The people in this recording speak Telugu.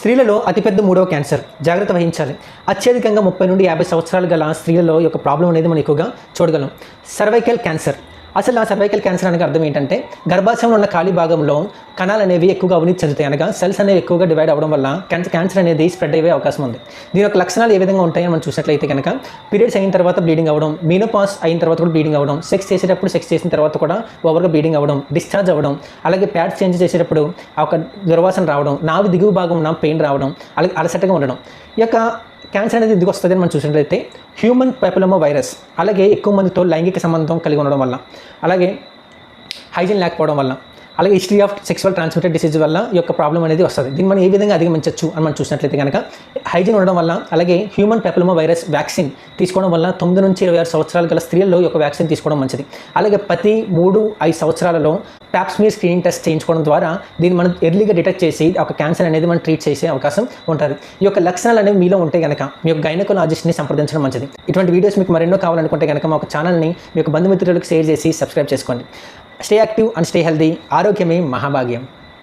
స్త్రీలలో అతిపెద్ద మూడవ క్యాన్సర్. జాగ్రత్త వహించాలి. అత్యధికంగా ముప్పై నుండి యాభై సంవత్సరాలు గల స్త్రీలలో యొక్క ప్రాబ్లం అనేది మనం ఎక్కువగా చూడగలం. Cervical cancer. అసలు ఆ సర్వైకల్ క్యాన్సర్ అనేది అర్థం ఏంటంటే గర్భాశయంలో ఉన్న ఖాళీ భాగంలో కణాలు అనేవి ఎక్కువగా అవినీతి చెందుతాయి అనగా సెల్స్ అనేవి ఎక్కువగా డివైడ్ అవ్వడం వల్ల క్యాన్సర్ క్యాన్సర్ అనేది స్ప్రెడ్ అయ్యే అవకాశం ఉంది. దీని యొక్క లక్షణాలు ఏ విధంగా ఉంటాయో మనం చూసినట్లయితే కనుక పీరియడ్స్ అయిన తర్వాత బ్లీడింగ్ అవ్వడం మీనోపాస్ అయిన తర్వాత కూడా బ్లీడింగ్ అవ్వడం సెక్స్ చేసేటప్పుడు సెక్స్ చేసిన తర్వాత కూడా ఓవర్గా బ్లీడింగ్ అవ్వడం డిశ్చార్జ్ అవ్వడం అలాగే ప్యాడ్స్ చేంజ్ చేసేటప్పుడు ఒక దుర్వాసన రావడం నావి దిగువ భాగం పెయిన్ రావడం అలాగే అలసటగా ఉండడం. ఈ యొక్క క్యాన్సర్ అనేది ఎందుకు వస్తుంది అని మనం చూసినట్లయితే హ్యూమన్ పెపలమో వైరస్ అలాగే ఎక్కువ మందితో లైంగిక సంబంధం కలిగి ఉండడం వల్ల అలాగే హైజీన్ లేకపోవడం వల్ల. అలాగే history of sexual transmitted disease వల్ల యొక్క ప్రాబ్లం అనేది వస్తుంది. దీన్ని మనం ఏ విధంగా అధిగమించవచ్చు అని మనం చూసినట్లయితే కనుక హైజీన్ ఉండడం వల్ల అలాగే హ్యూమన్ పెపలమో వైరస్ వ్యాక్సిన్ తీసుకోవడం వల్ల తొమ్మిది నుంచి ఇరవై ఆరు సంవత్సరాల గల స్త్రీల్లో యొక్క వ్యాక్సిన్ తీసుకోవడం మంచిది. అలాగే ప్రతి మూడు ఐదు సంవత్సరాలలో ప్యాప్స్మీర్ స్క్రీనింగ్ టెస్ట్ చేయించుకోవడం ద్వారా దీన్ని మనం ఎర్లీగా డిటెక్ట్ చేసి ఒక క్యాన్సర్ అనేది మనం ట్రీట్ చేసే అవకాశం ఉంటుంది. ఈ యొక్క లక్షణాలు అనేవి మీలో ఉంటే కనుక మీ యొక్క గైనకోలాజిస్ట్ని సంప్రదించడం మంచిది. ఇటువంటి వీడియోస్ మీకు మరెన్నో కావాలనుకుంటే కనుక మా ఒక ఛానల్ని మీ యొక్క బంధుమిత్రులకు షేర్ చేసి సబ్స్క్రైబ్ చేసుకోండి. stay active and stay healthy ఆరోగ్యమే మహాభాగ్యం